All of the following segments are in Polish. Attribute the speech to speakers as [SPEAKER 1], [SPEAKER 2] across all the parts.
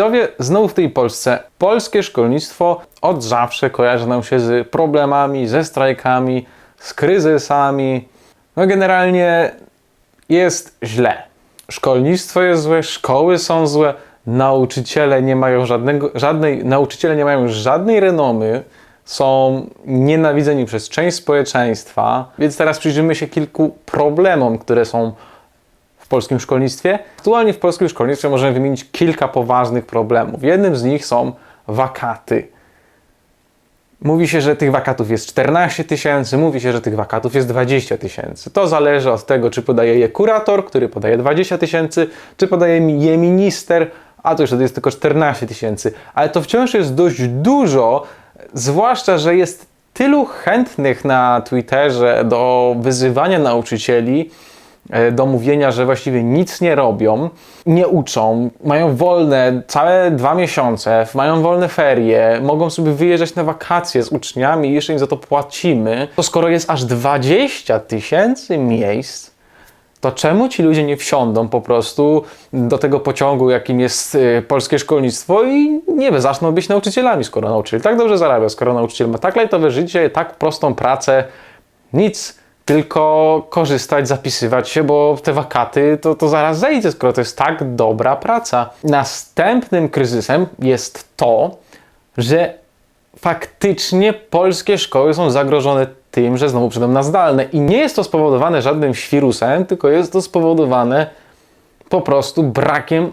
[SPEAKER 1] Widzowie, znowu w tej Polsce. Polskie szkolnictwo od zawsze kojarzy nam się z problemami, ze strajkami, z kryzysami. No generalnie jest źle. Szkolnictwo jest złe, szkoły są złe, nauczyciele nie mają żadnego, żadnej, nauczyciele nie mają żadnej renomy, są nienawidzeni przez część społeczeństwa. Więc teraz przyjrzymy się kilku problemom, które są w polskim szkolnictwie. Aktualnie w polskim szkolnictwie możemy wymienić kilka poważnych problemów. Jednym z nich są wakaty. Mówi się, że tych wakatów jest 14 tysięcy, mówi się, że tych wakatów jest 20 tysięcy. To zależy od tego, czy podaje je kurator, który podaje 20 tysięcy, czy podaje je minister, a to już wtedy jest tylko 14 tysięcy. Ale to wciąż jest dość dużo, zwłaszcza, że jest tylu chętnych na Twitterze do wyzywania nauczycieli, do mówienia, że właściwie nic nie robią, nie uczą, mają wolne całe dwa miesiące, mają wolne ferie, mogą sobie wyjeżdżać na wakacje z uczniami jeszcze im za to płacimy, to skoro jest aż 20 tysięcy miejsc, to czemu ci ludzie nie wsiądą po prostu do tego pociągu, jakim jest y, polskie szkolnictwo i nie zaczną być nauczycielami, skoro nauczyciel tak dobrze zarabia, skoro nauczyciel ma tak lajtowe życie, tak prostą pracę, nic, tylko korzystać, zapisywać się, bo te wakaty to, to zaraz zejdzie, skoro to jest tak dobra praca. Następnym kryzysem jest to, że faktycznie polskie szkoły są zagrożone tym, że znowu przejdą na zdalne. I nie jest to spowodowane żadnym świrusem, tylko jest to spowodowane po prostu brakiem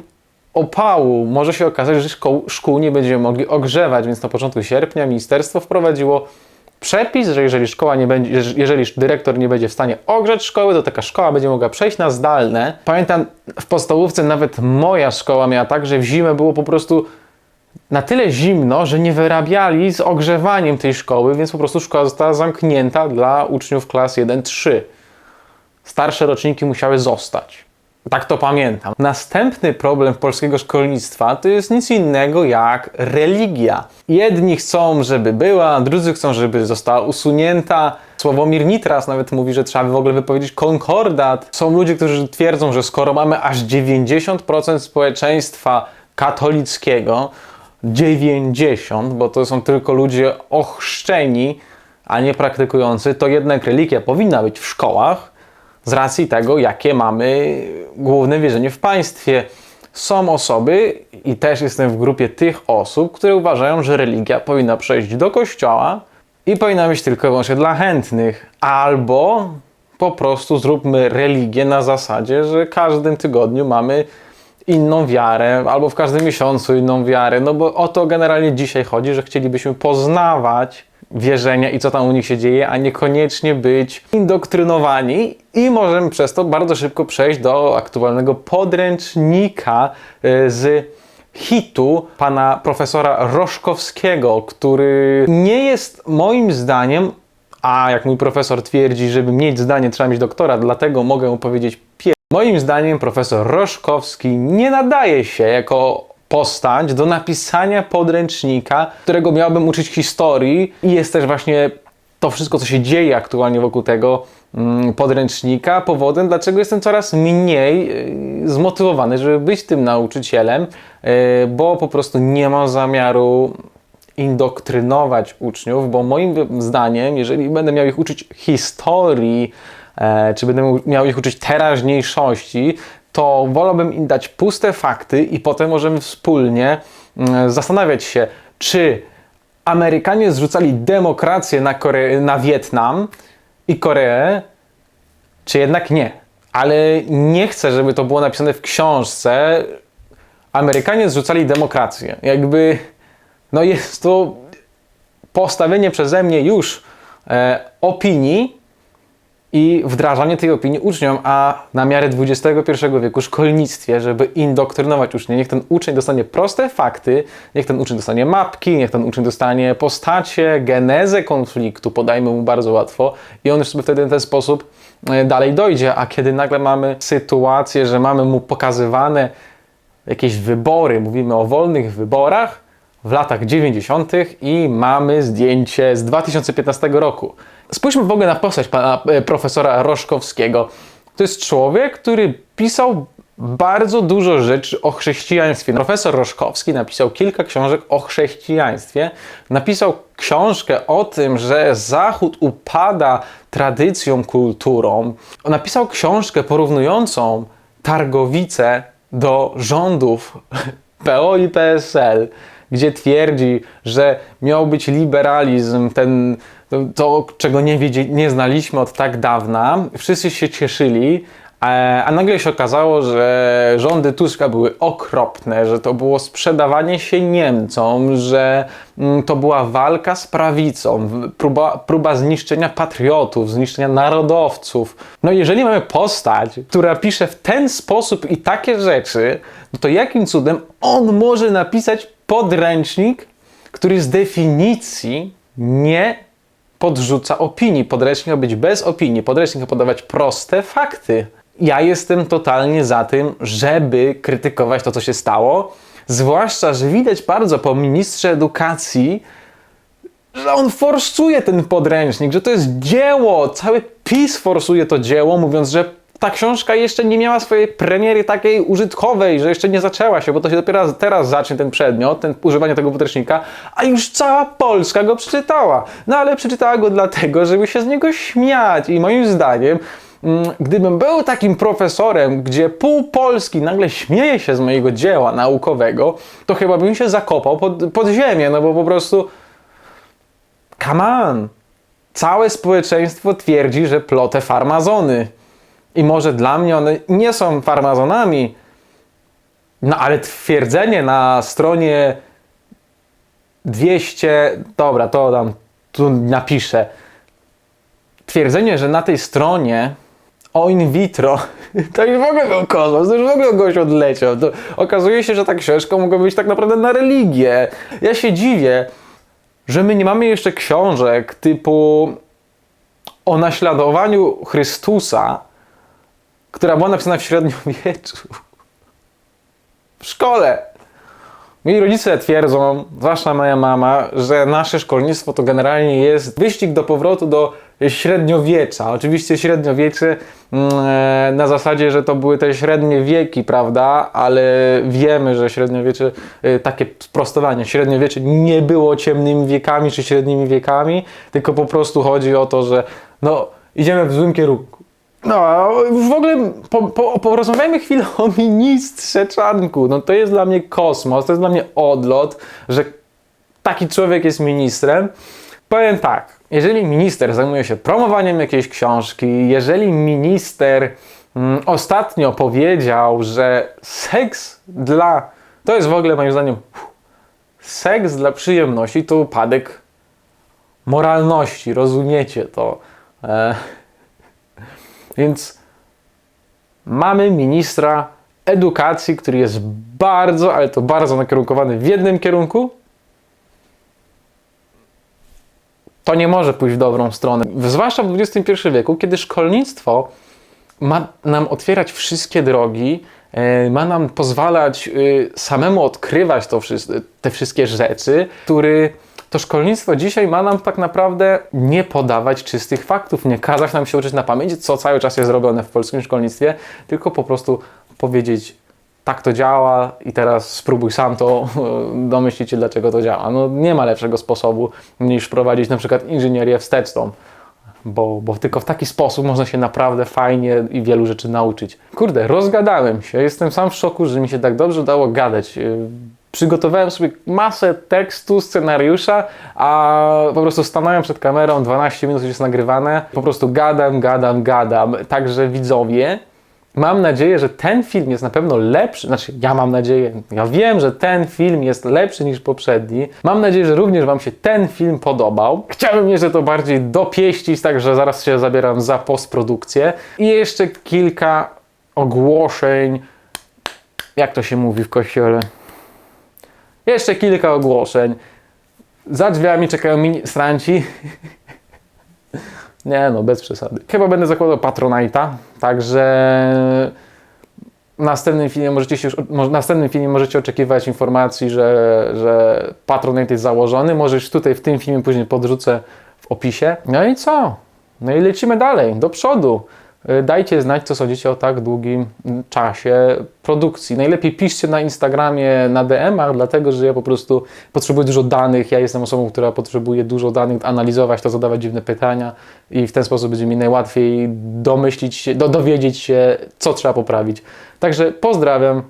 [SPEAKER 1] opału. Może się okazać, że szkoł, szkół nie będziemy mogli ogrzewać, więc na początku sierpnia ministerstwo wprowadziło przepis, że jeżeli szkoła nie będzie, jeżeli dyrektor nie będzie w stanie ogrzać szkoły, to taka szkoła będzie mogła przejść na zdalne. Pamiętam w podstawówce nawet moja szkoła miała tak, że w zimę było po prostu na tyle zimno, że nie wyrabiali z ogrzewaniem tej szkoły, więc po prostu szkoła została zamknięta dla uczniów klas 1-3. Starsze roczniki musiały zostać. Tak to pamiętam. Następny problem polskiego szkolnictwa to jest nic innego jak religia. Jedni chcą, żeby była, drudzy chcą, żeby została usunięta. Sławomir Nitras nawet mówi, że trzeba w ogóle wypowiedzieć konkordat. Są ludzie, którzy twierdzą, że skoro mamy aż 90% społeczeństwa katolickiego, 90, bo to są tylko ludzie ochrzczeni, a nie praktykujący, to jednak religia powinna być w szkołach z racji tego, jakie mamy główne wierzenie w państwie. Są osoby, i też jestem w grupie tych osób, które uważają, że religia powinna przejść do kościoła i powinna być tylko i wyłącznie dla chętnych. Albo po prostu zróbmy religię na zasadzie, że każdym tygodniu mamy inną wiarę, albo w każdym miesiącu inną wiarę, no bo o to generalnie dzisiaj chodzi, że chcielibyśmy poznawać wierzenia i co tam u nich się dzieje, a niekoniecznie być indoktrynowani i możemy przez to bardzo szybko przejść do aktualnego podręcznika y, z hitu pana profesora Roszkowskiego, który nie jest moim zdaniem, a jak mój profesor twierdzi, żeby mieć zdanie trzeba mieć doktora, dlatego mogę powiedzieć pie... Moim zdaniem profesor Roszkowski nie nadaje się jako postać do napisania podręcznika, którego miałbym uczyć historii. I jest też właśnie to wszystko, co się dzieje aktualnie wokół tego mm, podręcznika, powodem, dlaczego jestem coraz mniej y, zmotywowany, żeby być tym nauczycielem, y, bo po prostu nie mam zamiaru indoktrynować uczniów, bo moim zdaniem, jeżeli będę miał ich uczyć historii, e, czy będę miał ich uczyć teraźniejszości, to wolałbym im dać puste fakty i potem możemy wspólnie mm, zastanawiać się, czy Amerykanie zrzucali demokrację na, Kore- na Wietnam i Koreę, czy jednak nie. Ale nie chcę, żeby to było napisane w książce. Amerykanie zrzucali demokrację. Jakby, no jest to postawienie przeze mnie już e, opinii i wdrażanie tej opinii uczniom, a na miarę XXI wieku szkolnictwie, żeby indoktrynować uczniów. Niech ten uczeń dostanie proste fakty, niech ten uczeń dostanie mapki, niech ten uczeń dostanie postacie, genezę konfliktu, podajmy mu bardzo łatwo i on już sobie wtedy w ten sposób e, dalej dojdzie, a kiedy nagle mamy sytuację, że mamy mu pokazywane jakieś wybory, mówimy o wolnych wyborach, w latach 90. i mamy zdjęcie z 2015 roku. Spójrzmy w ogóle na postać pana e, profesora Roszkowskiego. To jest człowiek, który pisał bardzo dużo rzeczy o chrześcijaństwie. Profesor Roszkowski napisał kilka książek o chrześcijaństwie. Napisał książkę o tym, że Zachód upada tradycją, kulturą. Napisał książkę porównującą Targowice do rządów PO i PSL, gdzie twierdzi, że miał być liberalizm, ten, to, czego nie, wiedzie, nie znaliśmy od tak dawna. Wszyscy się cieszyli, a, nagle się okazało, że rządy Tuska były okropne, że to było sprzedawanie się Niemcom, że mm, to była walka z prawicą, próba, próba zniszczenia patriotów, zniszczenia narodowców. No jeżeli mamy postać, która pisze w ten sposób i takie rzeczy, no to jakim cudem on może napisać podręcznik, który z definicji nie podrzuca opinii. Podręcznik ma być bez opinii. Podręcznik ma podawać proste fakty. Ja jestem totalnie za tym, żeby krytykować to, co się stało. Zwłaszcza, że widać bardzo po ministrze edukacji, że on forsuje ten podręcznik, że to jest dzieło. Cały PiS forsuje to dzieło, mówiąc, że ta książka jeszcze nie miała swojej premiery takiej użytkowej, że jeszcze nie zaczęła się, bo to się dopiero teraz zacznie ten przedmiot, ten używanie tego podręcznika, a już cała Polska go przeczytała. No ale przeczytała go dlatego, żeby się z niego śmiać i moim zdaniem mm, Gdybym był takim profesorem, gdzie pół Polski nagle śmieje się z mojego dzieła naukowego, to chyba bym się zakopał pod, pod ziemię, no bo po prostu Come on! Całe społeczeństwo twierdzi, że plotę farmazony. I może dla mnie one nie są farmazonami. No ale twierdzenie na stronie 200. Dobra, to tam tu napiszę. Twierdzenie, że na tej stronie o in vitro, to już w ogóle był kosmos, to już w ogóle goś odleciał. To okazuje się, że ta książka mogła być tak naprawdę na religię. Ja się dziwię, że my nie mamy jeszcze książek typu o naśladowaniu Chrystusa, która była napisana w średniowieczu. W szkole. Moi rodzice twierdzą, zwłaszcza moja mama, że nasze szkolnictwo to generalnie jest wyścig do powrotu do średniowiecza. Oczywiście średniowiecze mm, e, na zasadzie, że to były te średnie wieki, prawda? Ale wiemy, że średniowiecze, e, takie sprostowanie, średniowiecze nie było ciemnymi wiekami czy średnimi wiekami, tylko po prostu chodzi o to, że no, idziemy w złym kierunku. No, a w ogóle po, po, porozmawiajmy chwilę o ministrze Czarnku. No to jest dla mnie kosmos, to jest dla mnie odlot, że taki człowiek jest ministrem. Powiem tak, jeżeli minister zajmuje się promowaniem jakiejś książki, jeżeli minister mm, ostatnio powiedział, że seks dla... To jest w ogóle moim zdaniem seks dla przyjemności to upadek moralności, rozumiecie to. E, więc mamy ministra edukacji, który jest bardzo, ale to bardzo nakierunkowany w jednym kierunku. To nie może pójść w dobrą stronę. Zwłaszcza w XXI wieku, kiedy szkolnictwo ma nam otwierać wszystkie drogi, e, ma nam pozwalać y, samemu odkrywać to, te wszystkie rzeczy, który to szkolnictwo dzisiaj ma nam tak naprawdę nie podawać czystych faktów, nie kazać nam się uczyć na pamięć, co cały czas jest robione w polskim szkolnictwie, tylko po prostu powiedzieć, tak to działa i teraz spróbuj sam to domyślić się, dlaczego to działa. No nie ma lepszego sposobu niż prowadzić na przykład inżynierię wsteczną. Bo, bo tylko w taki sposób można się naprawdę fajnie i wielu rzeczy nauczyć. Kurde, rozgadałem się. Jestem sam w szoku, że mi się tak dobrze dało gadać. Przygotowałem sobie masę tekstu, scenariusza, a po prostu stanąłem przed kamerą, 12 minut jest nagrywane. Po prostu gadam, gadam, gadam. Także widzowie, Mam nadzieję, że ten film jest na pewno lepszy. Znaczy, ja mam nadzieję, ja wiem, że ten film jest lepszy niż poprzedni. Mam nadzieję, że również Wam się ten film podobał. Chciałbym jeszcze to bardziej dopieścić, także zaraz się zabieram za postprodukcję. I jeszcze kilka ogłoszeń. Jak to się mówi w kościele? Jeszcze kilka ogłoszeń. Za drzwiami czekają ministranci. Nie no, bez przesady. Chyba będę zakładał Patronite'a, także w następnym filmie możecie się już, następnym filmie możecie oczekiwać informacji, że, że Patronite jest założony. Może już tutaj w tym filmie później podrzucę w opisie. No i co? No i lecimy dalej, do przodu. Y, Dajcie znać, co sądzicie o tak długim czasie produkcji. Najlepiej piszcie na Instagramie, na DM-ach, dlatego że ja po prostu potrzebuję dużo danych. Ja jestem osobą, która potrzebuje dużo danych, analizować to, zadawać dziwne pytania i w ten sposób będzie mi najłatwiej domyślić się, do, dowiedzieć się, co trzeba poprawić. Także pozdrawiam.